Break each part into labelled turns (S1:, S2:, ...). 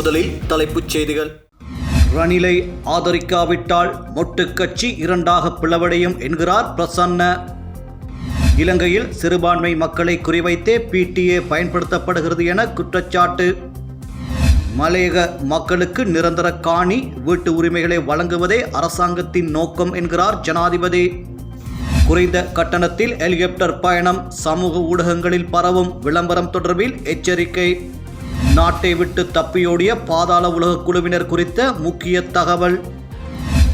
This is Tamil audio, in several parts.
S1: முதலில் தலைப்புச் செய்திகள். ரணிலை ஆதரிக்காவிட்டால் மொட்டுக்கட்சி இரண்டாக பிளவடையும் என்கிறார் பிரசன்ன. இலங்கையில் சிறுபான்மை மக்களை குறிவைத்தே பிடிஏ பயன்படுத்தப்படுகிறது என குற்றச்சாட்டு. மலையக மக்களுக்கு நிரந்தர காணி வீட்டு உரிமைகளை வழங்குவதே அரசாங்கத்தின் நோக்கம் என்கிறார் ஜனாதிபதி. குறைந்த கட்டணத்தில் ஹெலிகாப்டர் பயணம் சமூக ஊடகங்களில் பரவும் விளம்பரம் தொடர்பில் எச்சரிக்கை. நாட்டை விட்டு தப்பியோடிய பாதாள உலக குழுவினர் குறித்த முக்கிய தகவல்.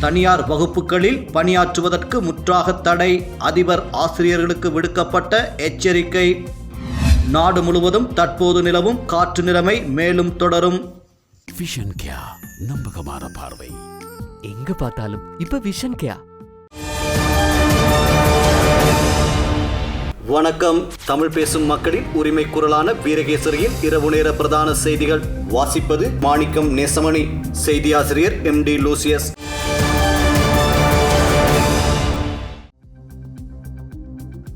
S1: தனியார் வகுப்புகளில் பணியாற்றுவதற்கு முற்றாக தடை. அதிபர் ஆசிரியர்களுக்கு விடுக்கப்பட்ட எச்சரிக்கை. நாடு முழுவதும் தற்போது நிலவும் காற்று நிலைமை மேலும் தொடரும்.
S2: விஷன் கியா நம்பகமான பார்வை.
S3: எங்க பார்த்தாலும் இப்ப விஷன் கேயா
S1: வணக்கம். தமிழ் பேசும் மக்களின் உரிமை குரலான வீரகேசரியின் இரவு நேர பிரதான செய்திகள். வாசிப்பது மாணிக்கம் Nesamani. செய்தியாசிரியர் M D Lucius.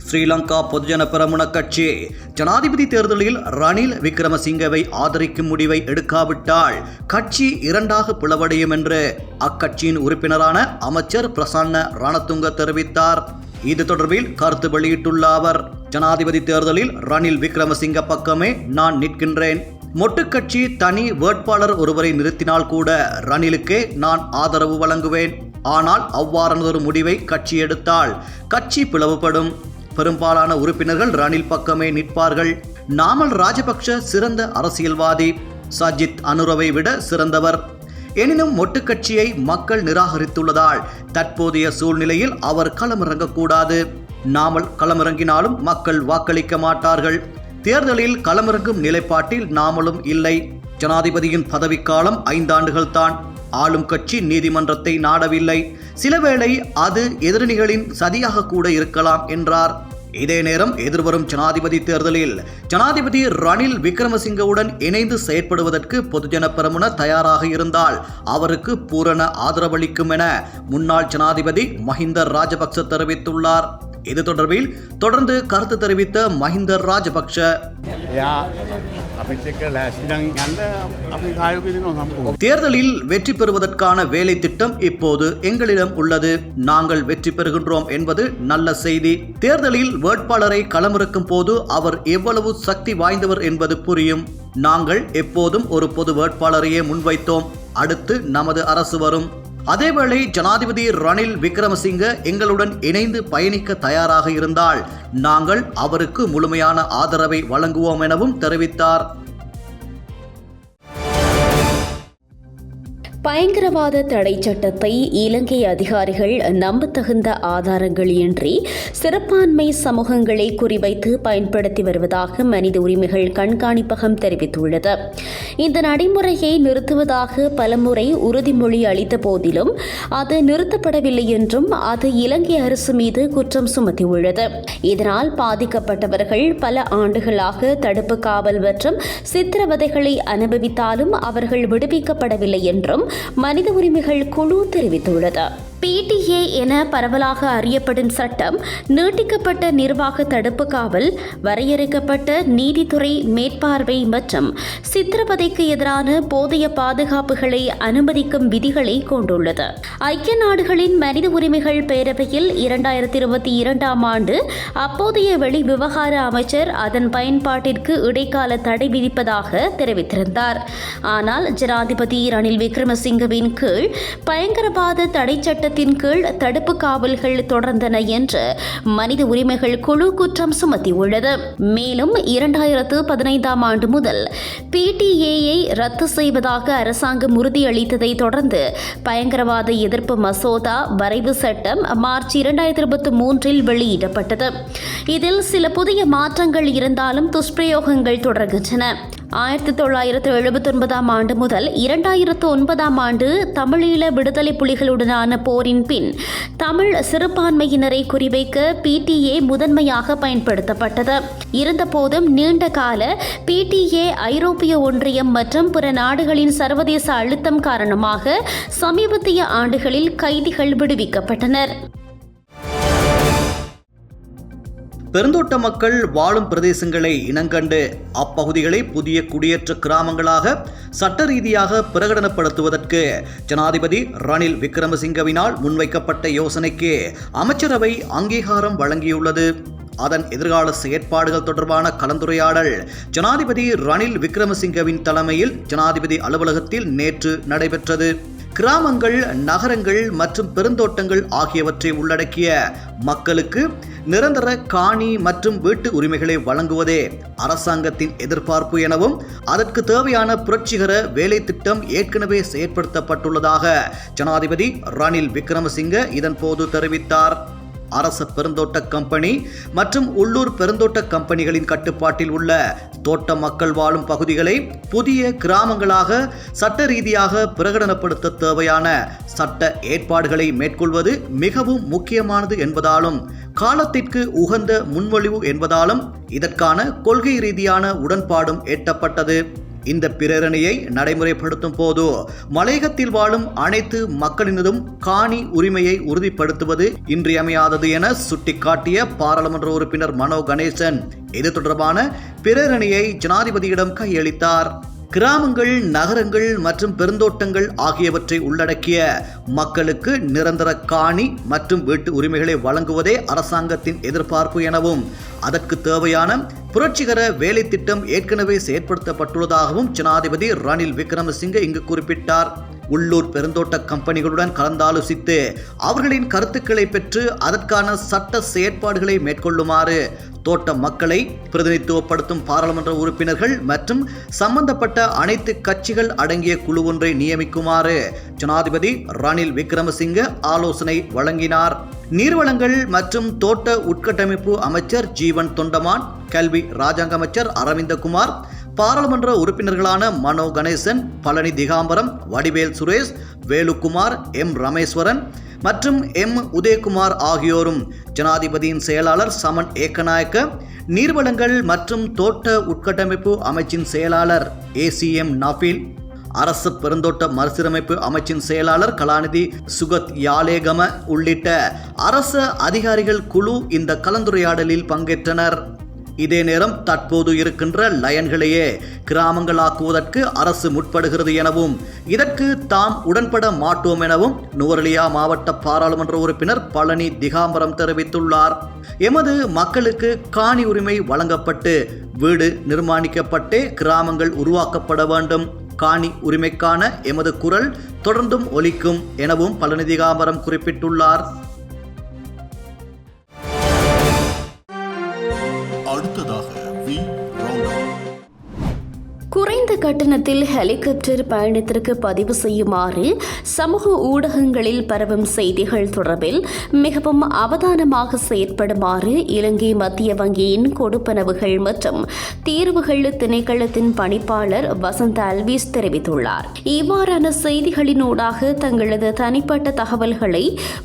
S1: Sri Lanka Podujana Peramuna கட்சி. ஜனாதிபதி தேர்தலில் ரணில் விக்ரமசிங்கவை ஆதரிக்கும் முடிவை எடுக்காவிட்டால் கட்சி இரண்டாக பிளவடையும் என்று அக்கட்சியின் உறுப்பினரான அமைச்சர் பிரசன்ன ரணதுங்க தெரிவித்தார். இது தொடர்பில் கருத்து வெளியிட்டுள்ள அவர் ஜனாதிபதி தேர்தலில் ரணில் விக்ரமசிங்க பக்கமே நான் நிற்கின்றேன். மொட்டு கட்சி தனி வேட்பாளர் ஒருவரை நிறுத்தினால் கூட ரணிலுக்கே நான் ஆதரவு வழங்குவேன். ஆனால் அவ்வாறானதொரு முடிவை கட்சி எடுத்தால் கட்சி பிளவுபடும். பெரும்பாலான உறுப்பினர்கள் ரணில் பக்கமே நிற்பார்கள். நாமல் ராஜபக்ஷ சிறந்த அரசியல்வாதி. சஜித் அனுரவை விட சிறந்தவர். எனினும் மொட்டுக்கட்சியை மக்கள் நிராகரித்துள்ளதால் தற்போதைய சூழ்நிலையில் அவர் களமிறங்கக்கூடாது. நாமல் களமிறங்கினாலும் மக்கள் வாக்களிக்க மாட்டார்கள். தேர்தலில் களமிறங்கும் நிலைப்பாட்டில் நாமளும் இல்லை. ஜனாதிபதியின் பதவிக்காலம் ஐந்தாண்டுகள் தான் ஆளும் கட்சி நீதிமன்றத்தை நாடவில்லை. சிலவேளை அது எதிரணிகளின் சதியாக கூட இருக்கலாம் என்றார். இதே நேரம் எதிர்வரும் ஜனாதிபதி தேர்தலில் ஜனாதிபதி ரணில் விக்ரமசிங்கவுடன் இணைந்து செயற்படுவதற்கு பொதுஜன பெரமுன தயாராக இருந்தால் அவருக்கு பூரண ஆதரவளிக்கும் என முன்னாள் ஜனாதிபதி மஹிந்த ராஜபக்ச தெரிவித்துள்ளார். இது தொடர்பில் தொடர்ந்து கருத்து தெரிவித்த மஹிந்த ராஜபக்ஷ தேர்தலில் வெற்றி பெறுவதற்கான வேலை திட்டம் இப்போது எங்களிடம் உள்ளது. நாங்கள் வெற்றி பெறுகின்றோம் என்பது நல்ல செய்தி. தேர்தலில் வேட்பாளரை களமிறக்கும் போது அவர் எவ்வளவு சக்தி வாய்ந்தவர் என்பது புரியும். நாங்கள் எப்போதும் ஒரு பொது வேட்பாளரையே முன்வைத்தோம். அடுத்து நமது அரசு வரும். அதேவேளை ஜனாதிபதி ரணில் விக்ரமசிங்க எங்களுடன் இணைந்து பயணிக்க தயாராக இருந்தால் நாங்கள் அவருக்கு முழுமையான ஆதரவை வழங்குவோம் எனவும் தெரிவித்தார்.
S4: பயங்கரவாத தடை சட்டத்தை இலங்கை அதிகாரிகள் நம்பத்தகுந்த ஆதாரங்கள் இன்றி சிறப்பான்மை சமூகங்களை குறிவைத்து பயன்படுத்தி வருவதாக மனித உரிமைகள் கண்காணிப்பகம் தெரிவித்துள்ளது. இந்த நடைமுறையை நிறுத்துவதாக பலமுறை உறுதிமொழி அளித்த போதிலும் அது நிறுத்தப்படவில்லை என்றும் அது இலங்கை அரசு மீது குற்றம் சுமத்தியுள்ளது. இதனால் பாதிக்கப்பட்டவர்கள் பல ஆண்டுகளாக தடுப்பு காவல் மற்றும் சித்திரவதைகளை அனுபவித்தாலும் அவர்கள் விடுவிக்கப்படவில்லை என்றும் மனித உரிமைகள் குழு தெரிவித்துள்ளது. பிடிஏ என பரவலாக அறியப்படும் சட்டம் நீட்டிக்கப்பட்ட நிர்வாக தடுப்பு காவல் வரையறுக்கப்பட்ட நீதித்துறை மேற்பார்வை மற்றும் சித்திரவதைக்கு எதிரான போதிய பாதுகாப்புகளை அனுமதிக்கும் விதிகளை கொண்டுள்ளது. ஐக்கிய நாடுகளின் மனித உரிமைகள் பேரவையில் இரண்டாயிரத்தி இருபத்தி இரண்டாம் ஆண்டு அப்போதைய வெளி விவகார அமைச்சர் அதன் பயன்பாட்டிற்கு இடைக்கால தடை விதிப்பதாக தெரிவித்திருந்தார். ஆனால் ஜனாதிபதி ரணில் விக்ரமசிங்கவின் கீழ் பயங்கரவாத தடை சட்டத்தின் கீழ் தடுப்பு காவல்கள் தொடர்ந்தன என்று மனித உரிமைகள் குழு குற்றம் சுமத்தியுள்ளது. மேலும் இரண்டாயிரத்து பதினைந்தாம் ஆண்டு முதல் பிடிஏயை ரத்து செய்வதாக அரசாங்கம் உறுதியளித்ததை தொடர்ந்து பயங்கரவாத எதிர்ப்பு மசோதா வரைவு சட்டம் மார்ச் இரண்டாயிரத்தி இருபத்தி மூன்றில் வெளியிடப்பட்டது. இதில் சில புதிய மாற்றங்கள் இருந்தாலும் துஷ்பிரயோகங்கள் தொடர்கின்றன. ஆயிரத்தி தொள்ளாயிரத்து எழுபத்தி ஒன்பதாம் ஆண்டு முதல் இரண்டாயிரத்து ஒன்பதாம் ஆண்டு தமிழீழ விடுதலை புலிகளுடனான போரின் பின் தமிழ் சிறுபான்மையினரை குறிவைக்க பிடிஏ முதன்மையாக பயன்படுத்தப்பட்டது. இருந்தபோதும் நீண்ட கால பிடிஏ ஐரோப்பிய ஒன்றியம் மற்றும் பிற நாடுகளின் சர்வதேச அழுத்தம் காரணமாக சமீபத்திய ஆண்டுகளில் கைதிகள் விடுவிக்கப்பட்டனர்.
S1: பெருந்தோட்ட மக்கள் வாழும் பிரதேசங்களை இனங்கண்டு அப்பகுதிகளை புதிய குடியேற்ற கிராமங்களாக சட்ட ரீதியாக பிரகடனப்படுத்துவதற்கு ஜனாதிபதி ரணில் விக்ரமசிங்கவினால் முன்வைக்கப்பட்ட யோசனைக்கு அமைச்சரவை அங்கீகாரம் வழங்கியுள்ளது. அதன் எதிர்கால செயற்பாடுகள் தொடர்பான கலந்துரையாடல் ஜனாதிபதி ரணில் விக்ரமசிங்கவின் தலைமையில் ஜனாதிபதி அலுவலகத்தில் நேற்று நடைபெற்றது. கிராமங்கள் நகரங்கள் மற்றும் பெருந்தோட்டங்கள் ஆகியவற்றை உள்ளடக்கிய மக்களுக்கு நிரந்தர காணி மற்றும் வீட்டு உரிமைகளை வழங்குவதே அரசாங்கத்தின் எதிர்பார்ப்பு எனவும் அதற்கு தேவையான புரட்சிகர வேலை திட்டம் ஏற்கனவே செயற்படுத்தப்பட்டுள்ளதாக ஜனாதிபதி ரணில் விக்ரமசிங்க இதன்போது தெரிவித்தார். அரச பெருந்தோட்ட கம்பெனி மற்றும் உள்ளூர் பெருந்தோட்ட கம்பெனிகளின் கட்டுப்பாட்டில் உள்ள தோட்ட மக்கள் வாழும் பகுதிகளை புதிய கிராமங்களாக சட்ட ரீதியாக பிரகடனப்படுத்த தேவையான சட்ட ஏற்பாடுகளை மேற்கொள்வது மிகவும் முக்கியமானது என்பதாலும் காலத்திற்கு உகந்த முன்மொழிவு என்பதாலும் இதற்கான கொள்கை ரீதியான உடன்பாடும் எட்டப்பட்டது. இந்த பிரேரணையை நடைமுறைப்படுத்தும் போது மலையகத்தில் வாழும் அனைத்து மக்களினதும் காணி உரிமையை உறுதிப்படுத்துவது இன்றியமையாதது என சுட்டிக்காட்டிய பாராளுமன்ற உறுப்பினர் மனோ கணேசன். இது தொடர்பான பிரேரணையை ஜனாதிபதியிடம் கையளித்தார். கிராமங்கள் நகரங்கள் மற்றும் பெருந்தோட்டங்கள் ஆகியவற்றை உள்ளடக்கிய மக்களுக்கு நிரந்தர காணி மற்றும் வீட்டு உரிமைகளை வழங்குவதே அரசாங்கத்தின் எதிர்பார்ப்பு எனவும் அதற்கு தேவையான புரட்சிகர வேலை திட்டம் ஏற்கனவே செயற்படுத்தப்பட்டுள்ளதாகவும் ஜனாதிபதி ரணில் விக்ரமசிங்கே இங்கு குறிப்பிட்டார். உள்ளூர் பெருந்தோட்ட கம்பெனிகளுடன் கலந்தாலோசித்து அவர்களின் கருத்துக்களை பெற்று அதற்கான சட்ட செயற்பாடுகளை மேற்கொள்ளுமாறு தோட்ட மக்களை பிரதிநிதித்துவப்படுத்தும் பாராளுமன்ற உறுப்பினர்கள் மற்றும் சம்பந்தப்பட்ட அனைத்து கட்சிகள் அடங்கிய குழு ஒன்றை நியமிக்குமாறு ஜனாதிபதி ரணில் விக்ரமசிங்க ஆலோசனை வழங்கினார். நீர்வளங்கள் மற்றும் தோட்ட உட்கட்டமைப்பு அமைச்சர் ஜீவன் தொண்டமான் கல்வி ராஜாங்க அமைச்சர் அரவிந்தகுமார் பாராளுமன்ற உறுப்பினர்களான மனோ கணேசன் பழனி திகாம்பரம் வடிவேல் சுரேஷ் வேலுக்குமார் எம் ரமேஸ்வரன் மற்றும் எம் உதயகுமார் ஆகியோரும் ஜனாதிபதியின் செயலாளர் சமன் ஏக்கநாயக்க நீர்வளங்கள் மற்றும் தோட்ட உட்கட்டமைப்பு அமைச்சின் செயலாளர் ஏசிஎம் நஃபீல் அரசு பெருந்தோட்ட மறுசீரமைப்பு அமைச்சின் செயலாளர் கலாநிதி சுகத் யாலேகம உள்ளிட்ட அரச அதிகாரிகள் குழு இந்த கலந்துரையாடலில் பங்கேற்றனர். இதே நேரம் தற்போது இருக்கின்ற லயன்களையே கிராமங்களாக்குவதற்கு அரசு முற்படுகிறது எனவும் இதற்கு தாம் உடன்பட மாட்டோம் எனவும் நுவரலியா மாவட்ட பாராளுமன்ற உறுப்பினர் பழனி திகாம்பரம் தெரிவித்துள்ளார். எமது மக்களுக்கு காணி உரிமை வழங்கப்பட்டு வீடு நிர்மாணிக்கப்பட்டே கிராமங்கள் உருவாக்கப்பட வேண்டும். காணி உரிமைக்கான எமது குரல் தொடர்ந்தும் ஒலிக்கும் எனவும் பழனிதிகாம்பரம் குறிப்பிட்டுள்ளார்.
S4: கட்டணத்தில் ஹெலிகாப்டர் பயணத்திற்கு பதிவு செய்யுமாறு சமூக ஊடகங்களில் பரவும் செய்திகள் தொடர்பில் மிகவும் அவதானமாக செயற்படுமாறு இலங்கை மத்திய வங்கியின் கொடுப்பனவுகள் மற்றும் தீர்வுகள் திணைக்களத்தின் பணிப்பாளர் வசந்த அல்விஸ் தெரிவித்துள்ளார். இவ்வாறான செய்திகளினூடாக தங்களது தனிப்பட்ட தகவல்களை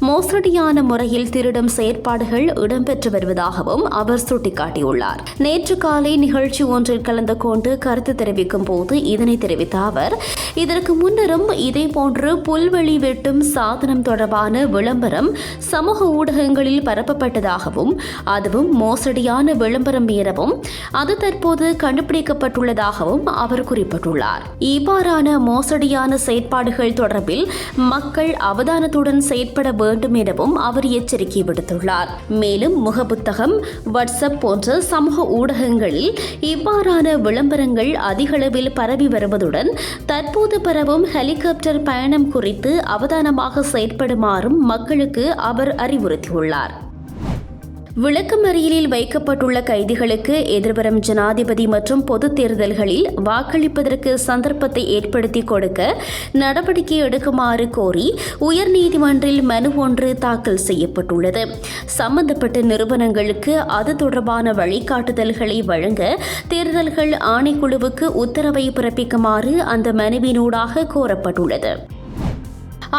S4: மோசடியான முறையில் திருடும் செயற்பாடுகள் இடம்பெற்று வருவதாகவும் அவர் சுட்டிக்காட்டியுள்ளார். நேற்று காலை நிகழ்ச்சி ஒன்றில் கலந்து கொண்டு கருத்து தெரிவிக்கும் போது இதனை தெரிவித்த அவர் இதற்கு முன்னரும் இதேபோன்று புல்வெளி வெட்டும் சாதனம் தொடர்பான விளம்பரம் சமூக ஊடகங்களில் பரப்பப்பட்டதாகவும் அதுவும் மோசடியான விளம்பரம் எனவும் அது தற்போது கண்டுபிடிக்கப்பட்டுள்ளதாகவும் அவர் குறிப்பிட்டுள்ளார். இவ்வாறான மோசடியான செயற்பாடுகள் தொடர்பில் மக்கள் அவதானத்துடன் செயற்பட வேண்டும் எனவும் அவர் எச்சரிக்கை விடுத்துள்ளார். மேலும் முகப்புத்தகம் வாட்ஸ்அப் போன்ற சமூக ஊடகங்களில் இவ்வாறான விளம்பரங்கள் அதிகளவில் பரவி வருவதுடன் தற்போது பரவும் ஹெலிகாப்டர் பயணம் குறித்து அவதானமாக செயற்படுமாறும் மக்களுக்கு அவர் அறிவுறுத்தியுள்ளார். விளக்கமறியலில் வைக்கப்பட்டுள்ள கைதிகளுக்கு எதிர்வரும் ஜனாதிபதி மற்றும் பொதுத் தேர்தல்களில் வாக்களிப்பதற்கு சந்தர்ப்பத்தை ஏற்படுத்தி கொடுக்க நடவடிக்கை எடுக்குமாறு கோரி உயர்நீதிமன்றில் மனு ஒன்று தாக்கல் செய்யப்பட்டுள்ளது. சம்பந்தப்பட்ட நிறுவனங்களுக்கு அது தொடர்பான வழிகாட்டுதல்களை வழங்க தேர்தல்கள் ஆணைக்குழுவுக்கு உத்தரவை பிறப்பிக்குமாறு அந்த மனுவினூடாக கோரப்பட்டுள்ளது.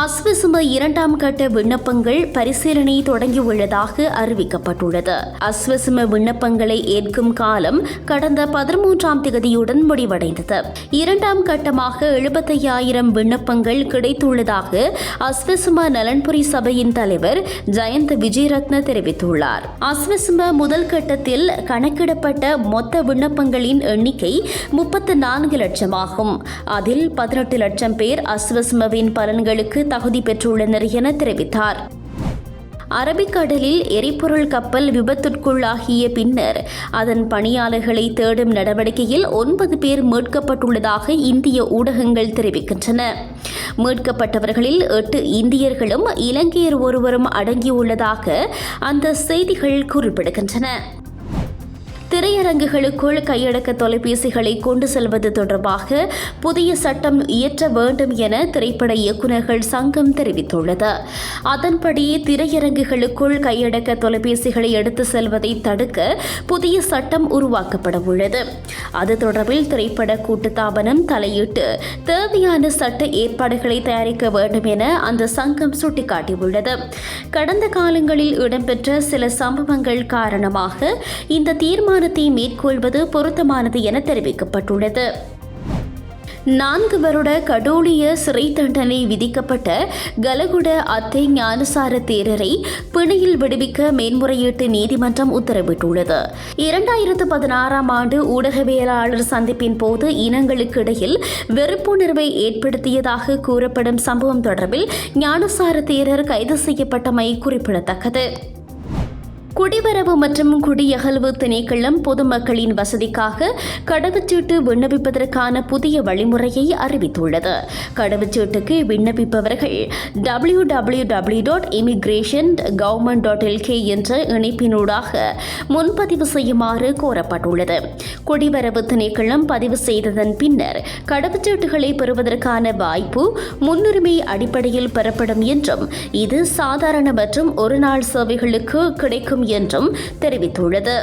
S4: அஸ்வசும இரண்டாம் கட்ட விண்ணப்பங்கள் பரிசீலனை தொடங்கியுள்ளதாக அறிவிக்கப்பட்டுள்ளது. அஸ்வசும விண்ணப்பங்களை ஏற்கும் காலம் கடந்த பதிமூன்றாம் திகதியுடன் முடிவடைந்தது. இரண்டாம் கட்டமாக எழுபத்தையாயிரம் விண்ணப்பங்கள் கிடைத்துள்ளதாக அஸ்வசும நலன்புரி சபையின் தலைவர் ஜெயந்த் விஜயரத்ன தெரிவித்துள்ளார். அஸ்வசும முதல் கட்டத்தில் கணக்கிடப்பட்ட மொத்த விண்ணப்பங்களின் எண்ணிக்கை முப்பத்து நான்கு லட்சமாகும். அதில் பதினெட்டு லட்சம் பேர் அஸ்வசுமவின் பலன்களுக்கு தகுதி பெற்றுள்ளனர் என தெரிவித்தார். அரபிக்கடலில் எரிபொருள் கப்பல் விபத்திற்குள்ளாகிய பின்னர் அதன் பணியாளர்களை தேடும் நடவடிக்கையில் ஒன்பது பேர் மீட்கப்பட்டுள்ளதாக இந்திய ஊடகங்கள் தெரிவிக்கின்றன. மீட்கப்பட்டவர்களில் எட்டு இந்தியர்களும் இலங்கையர் ஒருவரும் அடங்கியுள்ளதாக அந்த செய்திகள் குறிப்பிடுகின்றன. திரையரங்குகளுக்குள் கையடக்க தொலைபேசிகளை கொண்டு செல்வது தொடர்பாக புதிய சட்டம் இயற்ற வேண்டும் என திரைப்பட இயக்குநர்கள் சங்கம் தெரிவித்துள்ளது. அதன்படி திரையரங்குகளுக்குள் கையடக்க தொலைபேசிகளை எடுத்து செல்வதை தடுக்க புதிய சட்டம் உருவாக்கப்பட உள்ளது அது தொடர்பில் திரைப்பட கூட்டுத்தாபனம் தலையிட்டு தேவையான சட்ட ஏற்பாடுகளை தயாரிக்க வேண்டும் என அந்த சங்கம் சுட்டிக்காட்டியுள்ளது. கடந்த காலங்களில் இடம்பெற்ற சில சம்பவங்கள் காரணமாக இந்த தீர்மானத்தை மேற்கொள்வது பொருத்தமானது என தெரிவிக்கப்பட்டுள்ளது. நான்கு வருட கடூழிய சிறை தண்டனை விதிக்கப்பட்ட கலகுட அத்தை ஞானசார தேரரை பிணையில் விடுவிக்க மேன்முறையீட்டு நீதிமன்றம் உத்தரவிட்டுள்ளது. இரண்டாயிரத்து பதினாறாம் ஆண்டு ஊடகவியலாளர் சந்திப்பின் போது இனங்களுக்கு இடையில் வெறுப்புணர்வை ஏற்படுத்தியதாக கூறப்படும் சம்பவம் தொடர்பில் ஞானசார தேரர் கைது செய்யப்பட்டமை குறிப்பிடத்தக்கது. குடிவரவு மற்றும் குடியகல்வு திணைக்களம் பொதுமக்களின் வசதிக்காக கடவுச்சீட்டு விண்ணப்பிப்பதற்கான புதிய வழிமுறையை அறிவித்துள்ளது. கடவுச்சீட்டுக்கு விண்ணப்பிப்பவர்கள் W W W dot immigration government dot LK என்ற இணைப்பினூடாக முன்பதிவு செய்யுமாறு கோரப்பட்டுள்ளது. குடிவரவு திணைக்களம் பதிவு செய்ததன் பின்னர் கடவுச்சீட்டுகளை பெறுவதற்கான வாய்ப்பு முன்னுரிமை அடிப்படையில் பெறப்படும் என்றும் இது சாதாரண மற்றும் ஒரு நாள் சேவைகளுக்கு கிடைக்கும் என்றும் தெரிவித்துள்ளது.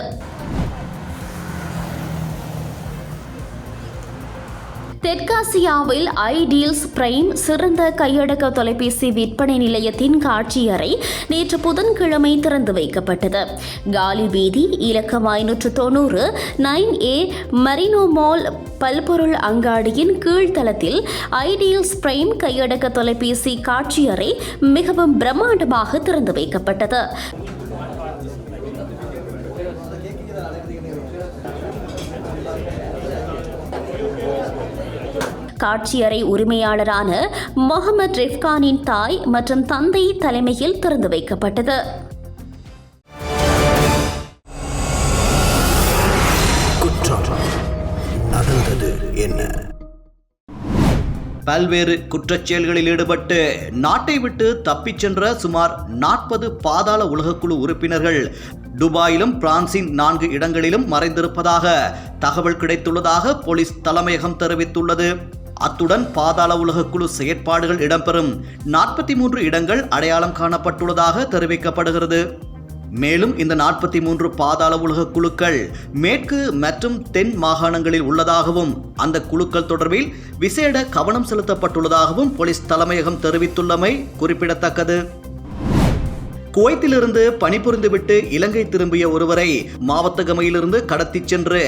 S4: தெற்காசியாவில் ஐடியல்ஸ் பிரைம் சிறந்த கையடக்க தொலைபேசி விற்பனை நிலையத்தின் காட்சியறை நேற்று புதன்கிழமை திறந்து வைக்கப்பட்டது. காலி வீதி இலக்கம் ஐநூற்று தொண்ணூறு நைன் ஏ மரினோ மால் பல்பொருள் அங்காடியின் கீழ்த்தளத்தில் ஐடியல்ஸ் பிரைம் கையடக்க தொலைபேசி காட்சியறை மிகவும் பிரம்மாண்டமாக திறந்து வைக்கப்பட்டது. காட்சியறை உரிமையாளரான முகமது ரெஃப்கானின் தாய் மற்றும் தந்தை தலைமையில் திறந்து வைக்கப்பட்டது.
S5: நடந்தது என்ன?
S1: பல்வேறு குற்றச்செயல்களில் ஈடுபட்டு நாட்டை விட்டு தப்பிச் சென்ற சுமார் நாற்பது பாதாள உலகக்குழு உறுப்பினர்கள் துபாயிலும் பிரான்சின் நான்கு இடங்களிலும் மறைந்திருப்பதாக தகவல் கிடைத்துள்ளதாக போலீஸ் தலைமையகம் தெரிவித்துள்ளது. அத்துடன் பாதாள குழு செயற்பாடுகள் இடம்பெறும் நாற்பத்தி மூன்று இடங்கள் அடையாளம் காணப்பட்டுள்ளதாக தெரிவிக்கப்படுகிறது. மேலும் இந்த நாற்பத்தி மூன்று பாதாள உலக குழுக்கள் மேற்கு மற்றும் தென் மாகாணங்களில் உள்ளதாகவும் அந்த குழுக்கள் தொடர்பில் விசேட கவனம் செலுத்தப்பட்டுள்ளதாகவும் போலீஸ் தலைமையகம் தெரிவித்துள்ளமை குறிப்பிடத்தக்கது. குவைத்திலிருந்து பணிபுரிந்துவிட்டு இலங்கை திரும்பிய ஒருவரை மாவத்தகமையிலிருந்து கடத்தி சென்று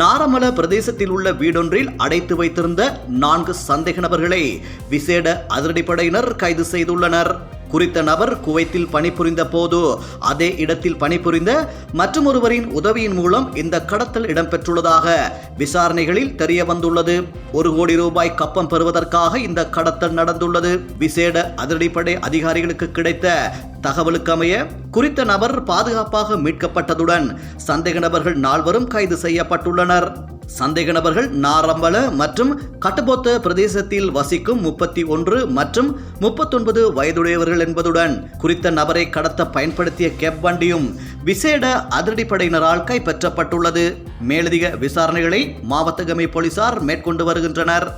S1: நாரமல பிரதேசத்தில் உள்ள வீடொன்றில் அடைத்து வைத்திருந்த நான்கு சந்தேக நபர்களை விசேட அதிரடிப்படையினர் கைது செய்துள்ளனர். குறித்த நபர் குவைத்தில் பணிபுரிந்த போது அதே இடத்தில் பணிபுரிந்த மற்றொருவரின் உதவியின் மூலம் இந்த கடத்தல் இடம்பெற்றுள்ளதாக விசாரணைகளில் தெரிய வந்துள்ளது. ஒரு கோடி ரூபாய் கப்பம் பெறுவதற்காக இந்த கடத்தல் நடந்துள்ளது. விசேட அதிரடிப்படை அதிகாரிகளுக்கு கிடைத்த தகவலுக்கு அமைய குறித்த நபர் பாதுகாப்பாக மீட்கப்பட்டதுடன் சந்தேக நபர்கள் நால்வரும் கைது செய்யப்பட்டுள்ளனர். சந்தேக நபர்கள் நாரம்பல மற்றும் கட்டுபோத்த பிரதேசத்தில் வசிக்கும் முப்பத்தி ஒன்று மற்றும் முப்பத்தொன்பது வயதுடையவர்கள் என்பதுடன் குறித்த நபரை கடத்த பயன்படுத்திய கேப் வண்டியும் விசேட அதிரடிப்படையினரால் கைப்பற்றப்பட்டுள்ளது. மேலதிக விசாரணைகளை மாவட்டகமை போலீசார் மேற்கொண்டு வருகின்றனர்.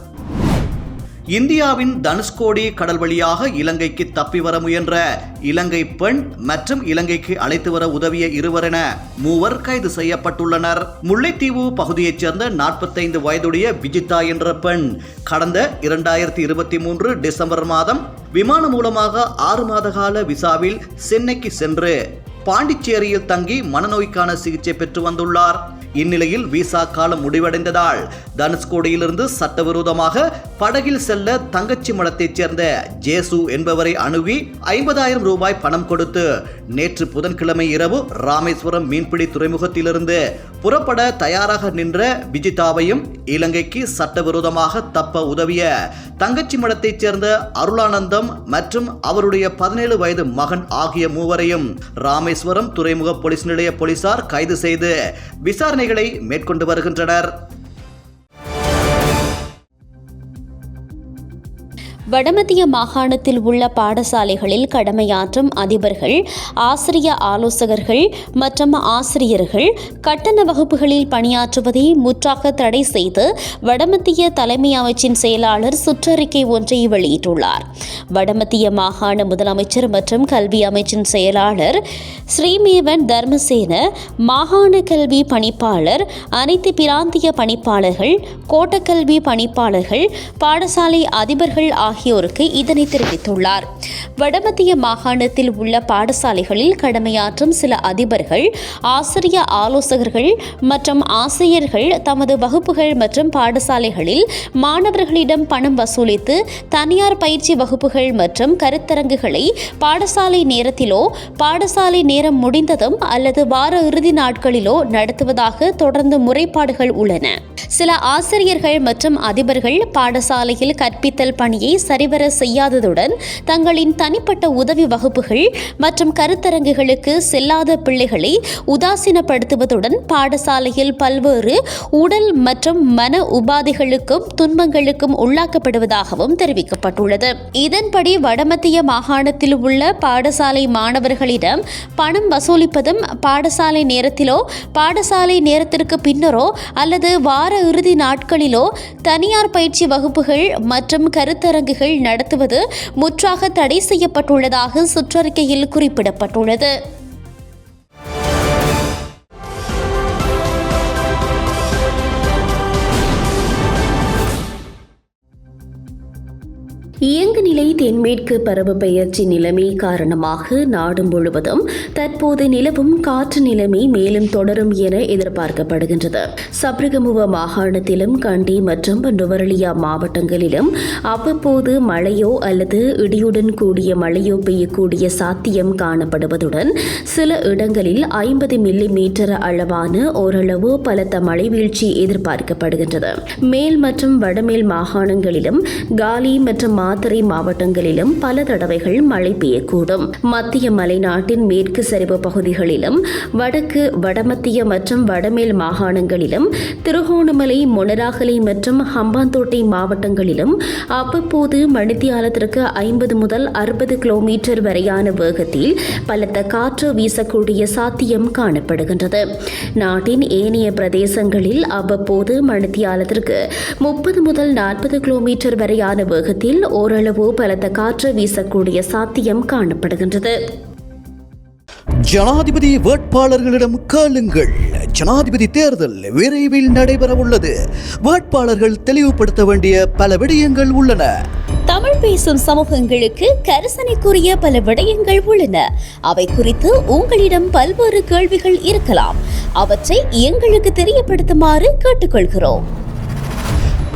S1: இந்தியாவின் தனுஷ்கோடி கடல் வழியாக இலங்கைக்கு தப்பி வர முயன்ற இலங்கை பெண் மற்றும் இலங்கைக்கு அழைத்து வர உதவிய இருவரென மூவர் கைது செய்யப்பட்டுள்ளனர். முல்லைத்தீவு பகுதியைச் சேர்ந்த நாற்பத்தைந்து வயதுடைய விஜிதா என்ற பெண் கடந்த இரண்டாயிரத்தி இருபத்தி மூன்று டிசம்பர் மாதம் விமானம் மூலமாக ஆறு மாத கால விசாவில் சென்னைக்கு சென்று பாண்டிச்சேரியில் தங்கி மனநோய்க்கான சிகிச்சை பெற்று வந்துள்ளார். இந்நிலையில் விசா காலம் முடிவடைந்ததால் தனுஷ்கோடியிலிருந்து சட்டவிரோதமாக படகில் செல்ல தங்கச்சி மடத்தைச் சேர்ந்த ஜேசு என்பவரை அணுகி ஐம்பதாயிரம் ரூபாய் பணம் கொடுத்து நேற்று புதன்கிழமை இரவு ராமேஸ்வரம் மீன்பிடி துறைமுகத்திலிருந்து புறப்பட தயாராக நின்ற விஜிதாவையும் இலங்கைக்கு சட்டவிரோதமாக தப்ப உதவிய தங்கச்சி மடத்தைச் சேர்ந்த அருளானந்தம் மற்றும் அவருடைய பதினேழு வயது மகன் ஆகிய மூவரையும் ராமேஸ்வரம் துறைமுக போலீஸ் நிலைய போலீசார் கைது செய்து சாதனைகளை மேற்கொண்டு வருகின்றனர்.
S4: வடமத்திய மாகாணத்தில் உள்ள பாடசாலைகளில் கடமையாற்றும் அதிபர்கள் ஆசிரிய ஆலோசகர்கள் மற்றும் ஆசிரியர்கள் கட்டண வகுப்புகளில் பணியாற்றுவதை முற்றாக தடை செய்து வடமத்திய தலைமை அமைச்சின் செயலாளர் சுற்றறிக்கை ஒன்றை வெளியிட்டுள்ளார். வடமத்திய மாகாண முதலமைச்சர் மற்றும் கல்வி அமைச்சின் செயலாளர் ஸ்ரீமேவன் தர்மசேன மாகாண கல்வி பணிப்பாளர் அனைத்து பிராந்திய பணிப்பாளர்கள் கோட்டக்கல்வி பணிப்பாளர்கள் பாடசாலை அதிபர்கள் ஆகியோருக்கு இதனை தெரிவித்துள்ளார். வடமத்திய மாகாணத்தில் உள்ள பாடசாலைகளில் கடமையாற்றும் சில அதிபர்கள் ஆசிரிய ஆலோசகர்கள் மற்றும் ஆசிரியர்கள் தமது வகுப்புகள் மற்றும் பாடசாலைகளில் மாணவர்களிடம் பணம் வசூலித்து தனியார் பயிற்சி வகுப்புகள் மற்றும் கருத்தரங்குகளை பாடசாலை நேரத்திலோ பாடசாலை நேரம் முடிந்ததும் அல்லது வார இறுதி நாட்களிலோ நடத்துவதாக தொடர்ந்து முறைப்பாடுகள் உள்ளன. சில ஆசிரியர்கள் மற்றும் அதிபர்கள் பாடசாலையில் கற்பித்தல் பணியை சரிவர செய்யாததுடன் தங்களின் தனிப்பட்ட உதவி வகுப்புகள் மற்றும் கருத்தரங்குகளுக்கு செல்லாத பிள்ளைகளை உதாசீனப்படுத்துவதுடன் பாடசாலையில் பல்வேறு உடல் மற்றும் மன உபாதைகளுக்கும் துன்பங்களுக்கும் உள்ளாக்கப்படுவதாகவும் தெரிவிக்கப்பட்டுள்ளது. இதன்படி வடமத்திய மாகாணத்தில் உள்ள பாடசாலை மாணவர்களிடம் பணம் வசூலிப்பதும் பாடசாலை நேரத்திலோ பாடசாலை நேரத்திற்கு பின்னரோ அல்லது வார இறுதி நாட்களிலோ தனியார் பயிற்சி வகுப்புகள் மற்றும் கருத்தரங்குகள் நடத்துவது முற்றாக தடை செய்யப்பட்டுள்ளதாக சுற்றறிக்கையில் குறிப்பிடப்பட்டுள்ளது. இயங்குநிலை தென்மேற்கு பருவப்பெயர்ச்சி நிலைமை காரணமாக நாடு முழுவதும் தற்போது நிலவும் காற்று நிலைமை மேலும் தொடரும் என எதிர்பார்க்கப்படுகின்றது. சப்ரகமுவ மாகாணத்திலும் கண்டி மற்றும் நுவரலியா மாவட்டங்களிலும் அவ்வப்போது மழையோ அல்லது இடியுடன் கூடிய மழையோ பெய்யக்கூடிய சாத்தியம் காணப்படுவதுடன் சில இடங்களில் ஐம்பது மில்லி மீட்டர் அளவான ஓரளவு பலத்த மழை வீழ்ச்சி எதிர்பார்க்கப்படுகின்றது. மேல் மற்றும் வடமேல் மாகாணங்களிலும் காலி மற்றும் மாத்தறை மாவட்டங்களிலும் பல தடவைகள் மழை பெய்யக்கூடும். மத்திய மலைநாட்டின் மேற்கு சரிவு பகுதிகளிலும் வடக்கு வடமத்திய மற்றும் வடமேல் மாகாணங்களிலும் திருகோணமலை மொனராகலை மற்றும் ஹம்பாந்தோட்டை மாவட்டங்களிலும் அவ்வப்போது மணித்தியாலத்திற்கு ஐம்பது முதல் அறுபது கிலோமீட்டர் வரையான வேகத்தில் பலத்த காற்று வீசக்கூடிய சாத்தியம் காணப்படுகின்றது. நாட்டின் ஏனைய பிரதேசங்களில் அவ்வப்போது மணித்தியாலத்திற்கு முப்பது முதல் நாற்பது கிலோமீட்டர் வரையான வேகத்தில் ஓரளவு பலத்த காற்று வீசக்கூடிய சாத்தியம் காணப்படுகின்றது.
S1: ஜனாதிபதி வேட்பாளர்களிடம் கேளுங்கள். ஜனாதிபதி தேர்தல் விரைவில் நடைபெற உள்ளது வேட்பாளர்கள் தெளிவுபடுத்த வேண்டிய பல விடயங்கள் உள்ளன.
S4: தமிழ் பேசும் சமூகங்களுக்கு கரிசனைக்குரிய பல விடயங்கள் உள்ளன. அவை குறித்து உங்களிடம் பல்வேறு கேள்விகள் இருக்கலாம். அவற்றை எங்களுக்கு தெரியப்படுத்துமாறு கேட்டுக்கொள்கிறோம்.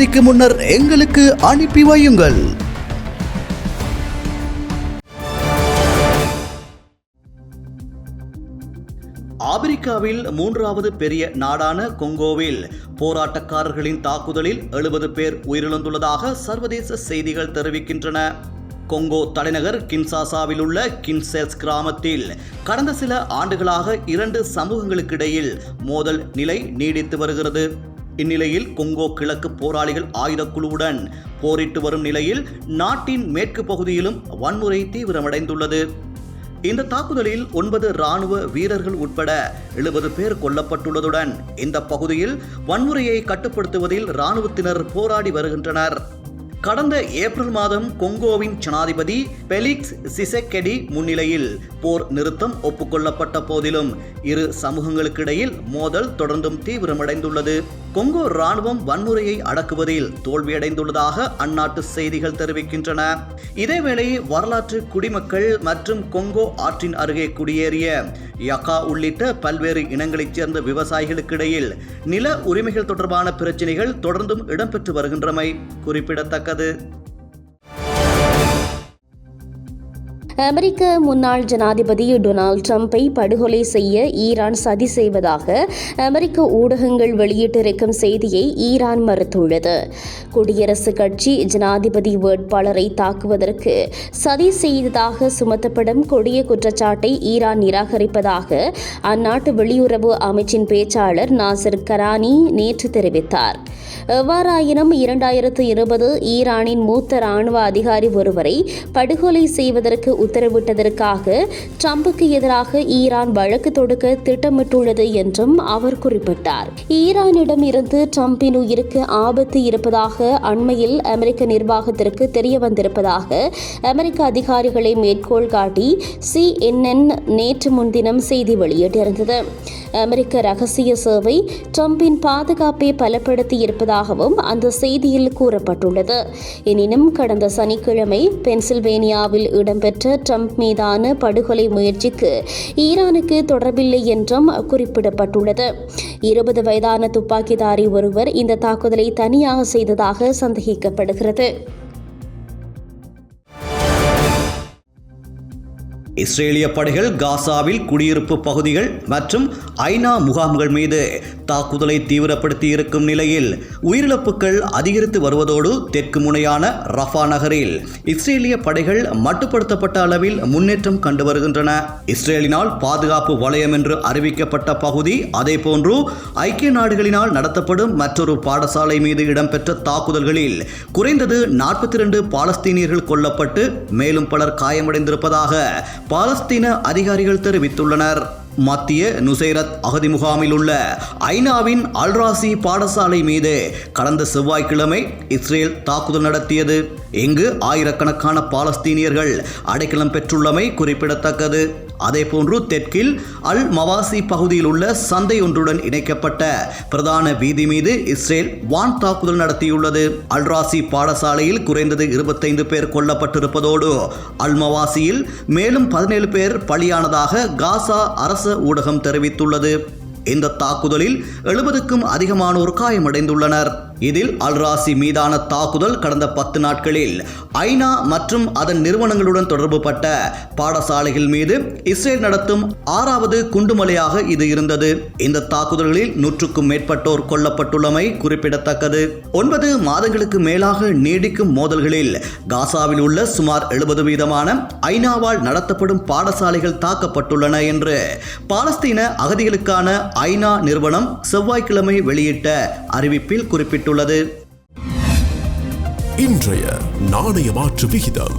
S1: டெலிவரிக்கு முன்னர் எங்களுக்கு அனுப்பி வையுங்கள். ஆப்பிரிக்காவில் மூன்றாவது பெரிய நாடான கொங்கோவில் போராட்டக்காரர்களின் தாக்குதலில் எழுபது பேர் உயிரிழந்துள்ளதாக சர்வதேச செய்திகள் தெரிவிக்கின்றன. கொங்கோ தலைநகர் கின்சாசாவில் உள்ள கின்செஸ் கிராமத்தில் கடந்த சில ஆண்டுகளாக இரண்டு சமூகங்களுக்கிடையில் மோதல் நிலை நீடித்து வருகிறது. இந்நிலையில் கொங்கோ கிழக்கு போராளிகள் ஆயுதக்குழுவுடன் போரிட்டு வரும் நிலையில் நாட்டின் மேற்கு பகுதியிலும் வன்முறை தீவிரமடைந்துள்ளது. இந்த தாக்குதலில் ஒன்பது ராணுவ வீரர்கள் உட்பட எழுபது பேர் கொல்லப்பட்டுள்ளதுடன் இந்த பகுதியில் வன்முறையை கட்டுப்படுத்துவதில் ராணுவத்தினர் போராடி வருகின்றனர். கடந்த ஏப்ரல் மாதம் கொங்கோவின் ஜனாதிபதி பெலிக்ஸ் சிசெக்கெடி முன்னிலையில் போர் நிறுத்தம் ஒப்புக்கொள்ளப்பட்ட போதிலும் இரு சமூகங்களுக்கிடையில் மோதல் தொடர்ந்தும் தீவிரமடைந்துள்ளது. கொங்கோ ராணுவம் வன்முறையை அடக்குவதில் தோல்வியடைந்துள்ளதாக அந்நாட்டு செய்திகள் தெரிவிக்கின்றன. இதேவேளை வரலாற்று குடிமக்கள் மற்றும் கொங்கோ ஆற்றின் அருகே குடியேறிய யகா உள்ளிட்ட பல்வேறு இனங்களைச் சேர்ந்த விவசாயிகளுக்கிடையில் நில உரிமைகள் தொடர்பான பிரச்சினைகள் தொடர்ந்தும் இடம்பெற்று வருகின்றமை குறிப்பிடத்தக்க குறிப்பிடத்தக்கது
S4: அமெரிக்க முன்னாள் ஜனாதிபதி டொனால்ட் ட்ரம்பை படுகொலை செய்ய ஈரான் சதி செய்வதாக அமெரிக்க ஊடகங்கள் வெளியிட்டிருக்கும் செய்தியை ஈரான் மறுத்துள்ளது. குடியரசுக் கட்சி ஜனாதிபதி வேட்பாளரை தாக்குவதற்கு சதி செய்ததாக சுமத்தப்படும் கொடிய குற்றச்சாட்டை ஈரான் நிராகரிப்பதாக அந்நாட்டு வெளியுறவு அமைச்சின் பேச்சாளர் நாசர் கரானி நேற்று தெரிவித்தார். எவ்வாறாயினும் இரண்டாயிரத்து இருபது ஈரானின் மூத்த ராணுவ அதிகாரி ஒருவரை படுகொலை செய்வதற்கு உத்தரவிட்டதற்காக ட்ரம்புக்கு எதிராக ஈரான் வழக்கு தொடுக்க திட்டமிட்டுள்ளது என்றும் அவர் குறிப்பிட்டார். ஈரானிடம் இருந்து ட்ரம்பின் உயிருக்கு ஆபத்து இருப்பதாக அண்மையில் அமெரிக்க நிர்வாகத்திற்கு தெரிய வந்திருப்பதாக அமெரிக்க அதிகாரிகளை மேற்கோள் காட்டி சிஎன்என் நேற்று முன்தினம் செய்தி வெளியிட்டிருந்தது. அமெரிக்க ரகசிய சேவை ட்ரம்பின் பாதுகாப்பை பலப்படுத்தி இருப்பதாகவும் அந்த செய்தியில் கூறப்பட்டுள்ளது. எனினும் கடந்த சனிக்கிழமை பென்சில்வேனியாவில் இடம்பெற்ற ட்ரம்ப் மீதான படுகொலை முயற்சிக்கு ஈரானுக்கு தொடர்பில்லை என்றும் குறிப்பிடப்பட்டுள்ளது. இருபது வயதான துப்பாக்கிதாரி ஒருவர் இந்த தாக்குதலை தனியாக செய்ததாக சந்தேகிக்கப்படுகிறது.
S1: இஸ்ரேலிய படைகள் காசாவில் குடியிருப்பு பகுதிகள் மற்றும் ஐநா முகாம்கள் மீது தாக்குதலை தீவிரப்படுத்தி இருக்கும் நிலையில் உயிரிழப்புகள் அதிகரித்து வருவதோடு தெற்கு முனையான ரஃபா நகரில் இஸ்ரேலிய படைகள் மட்டுப்படுத்தப்பட்ட அளவில் முன்னேற்றம் கண்டு வருகின்றன. இஸ்ரேலினால் பாதுகாப்பு வலயம் என்று அறிவிக்கப்பட்ட பகுதி அதேபோன்று ஐக்கிய நாடுகளினால் நடத்தப்படும் மற்றொரு பாடசாலை மீது இடம்பெற்ற தாக்குதல்களில் குறைந்தது நாற்பத்தி இரண்டு பாலஸ்தீனியர்கள் கொல்லப்பட்டு மேலும் பலர் காயமடைந்திருப்பதாக பாலஸ்தீன அதிகாரிகள் தெரிவித்துள்ளனர். மத்திய நுசைரத் அகதி முகாமில் உள்ள ஐநாவின் அல்ராசி பாடசாலை மீது கடந்த செவ்வாய்க்கிழமை இஸ்ரேல் தாக்குதல் நடத்தியது. இங்கு ஆயிரக்கணக்கான பாலஸ்தீனியர்கள் அடைக்கலம் பெற்றுள்ளமை குறிப்பிடத்தக்கது. அதேபோன்று தெற்கில் அல் மவாசி பகுதியில் உள்ள சந்தை ஒன்றுடன் இணைக்கப்பட்ட பிரதான வீதி மீது இஸ்ரேல் வான் தாக்குதல் நடத்தியுள்ளது. அல்ராசி பாடசாலையில் குறைந்தது இருபத்தைந்து பேர் கொல்லப்பட்டிருப்பதோடு அல் மவாசியில் மேலும் பதினேழு பேர் பலியானதாக காசா அரச ஊடகம் தெரிவித்துள்ளது. இந்த தாக்குதலில் எழுபதுக்கும் அதிகமானோர் காயமடைந்துள்ளனர். இதில் அல்ராசி மீதான தாக்குதல் கடந்த பத்து நாட்களில் ஐநா மற்றும் அதன் நிறுவனங்களுடன் தொடர்புபட்ட பாடசாலைகள் மீது இஸ்ரேல் நடத்தும் ஆறாவது குண்டுமலையாக இது இருந்தது. இந்த தாக்குதல்களில் நூற்றுக்கும் மேற்பட்டோர் கொல்லப்பட்டுள்ளமை குறிப்பிடத்தக்கது. ஒன்பது மாதங்களுக்கு மேலாக நீடிக்கும் மோதல்களில் காசாவில் உள்ள சுமார் எழுபது வீதமான ஐநாவால் நடத்தப்படும் பாடசாலைகள் தாக்கப்பட்டுள்ளன என்று பாலஸ்தீன அகதிகளுக்கான ஐநா நிறுவனம் செவ்வாய்க்கிழமை வெளியிட்ட அறிவிப்பில் குறிப்பிட்டுள்ளது
S2: இன்றைய நாணய மாற்று விகிதம்